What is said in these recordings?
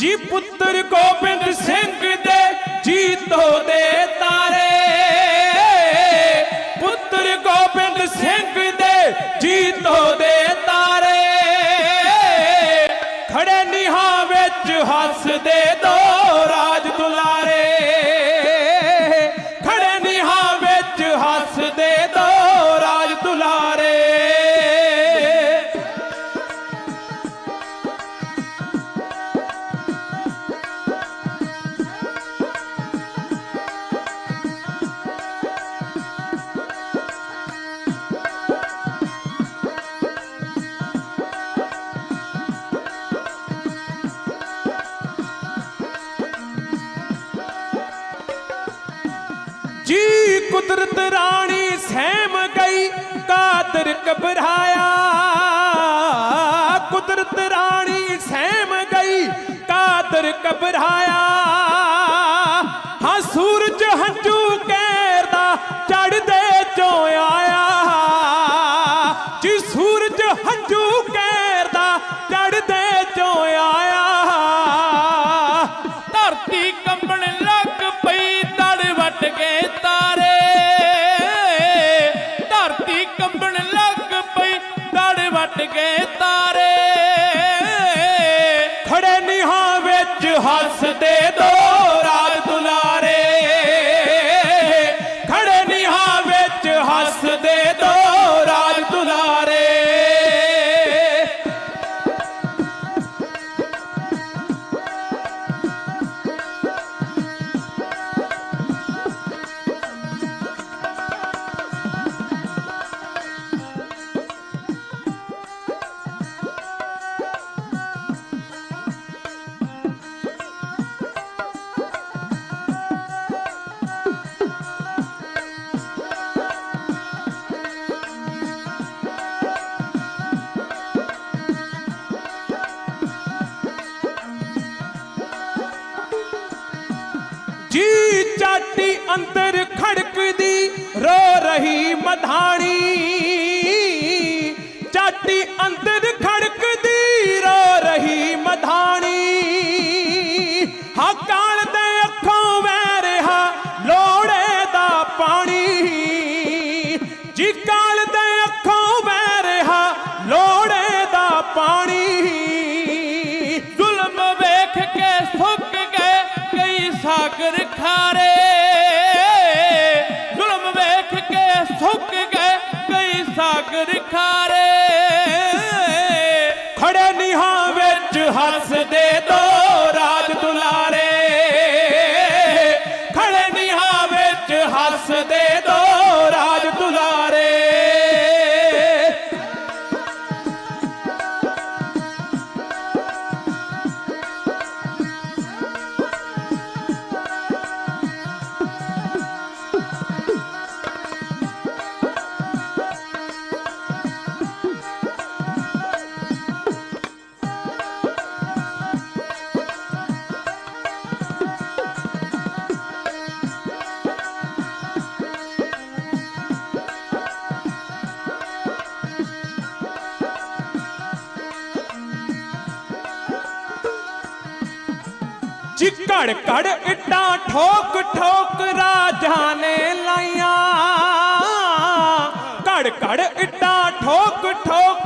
ਜੀ ਪੁੱਤਰ ਗੋਬਿੰਦ ਸਿੰਘ ਦੇ ਜੀਤੋ ਦੇ ਤਾਰੇ। ਪੁੱਤਰ ਗੋਬਿੰਦ ਸਿੰਘ ਦੇ ਜੀਤੋ ਦੇ ਤਾਰੇ। ਖੜੇ ਨਿਹਾਂ ਵਿੱਚ ਹੱਸਦੇ ਦੋ। ਜੀ ਕੁਦਰਤ ਰਾਣੀ ਸਹਿਮ ਗਈ ਕਾਦਰ ਕਬਰਾਇਆ ਕੁਦਰਤ ਰਾਣੀ ਸਹਿਮ ਗਈ ਕਾਦਰ ਘਬਰਾਇਆ। ਕੰਬਣ ਲੱਗ ਪਈ ਤੜ ਵੱਟ ਕੇ ਤਾਰੇ ਅੰਦਰ ਖੜਕਦੀ ਰੋ ਰਹੀ ਮਧਾਣੀ। ਚਾਟੀ ਅੰਦਰ ਖੜੇ ਨਿਹਾਂ ਵਿੱਚ ਹੱਸਦੇ ਦੋ। ਜੀ ਘੜ ਘੜ ਇੱਟਾਂ ਠੋਕ ਠੋਕ ਰਾਜਾ ਨੇ ਲਾਈਆਂ। ਘੜ ਘੜ ਇੱਟਾਂ ਠੋਕ ਠੋਕ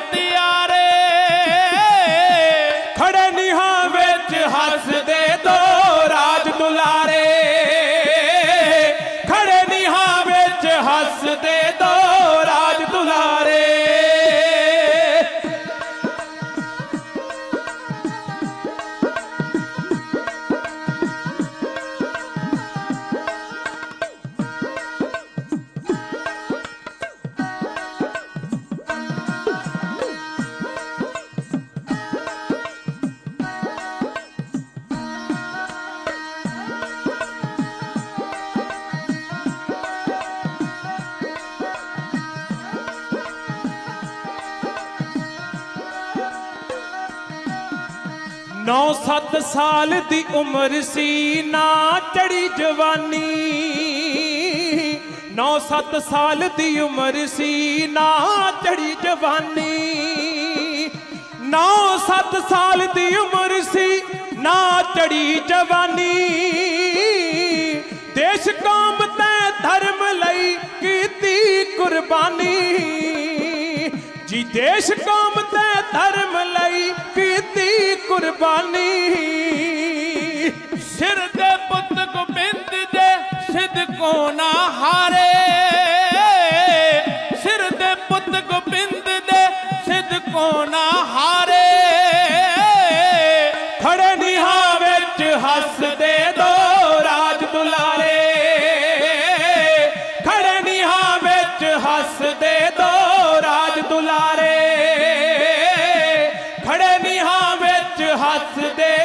ਗੋਡੇ ਖੜੇ ਨਿਹਾਂ ਵਿੱਚ ਹੱਸਦੇ ਦੋ ਰਾਜ ਦੁਲਾਰੇ। ਖੜੇ ਨਿਹਾਂ ਵਿੱਚ ਹੱਸਦੇ ਦੋ 9-7 ਸਾਲ ਦੀ ਉਮਰ ਸੀ, ਨਾ ਚੜੀ ਜਵਾਨੀ। 9-7 ਸਾਲ ਦੀ ਉਮਰ ਸੀ, ਨਾ ਚੜੀ ਜਵਾਨੀ। 9-7 ਸਾਲ ਦੀ ਉਮਰ ਸੀ, ਨਾ ਚੜੀ ਜਵਾਨੀ। ਦੇਸ਼ ਕੌਮ ਤੇ ਧਰਮ ਲਈ ਕੀਤੀ ਕੁਰਬਾਨੀ। ਜੀ ਦੇਸ਼ ਕੌਮ ਕੁਰਬਾਨੀ। ਸਿਰ ਦੇ ਪੁੱਤ ਗੋਬਿੰਦ ਦੇ ਸਿਦਕੋ ਨਾ ਹਾਰੇ। ਖੜੇ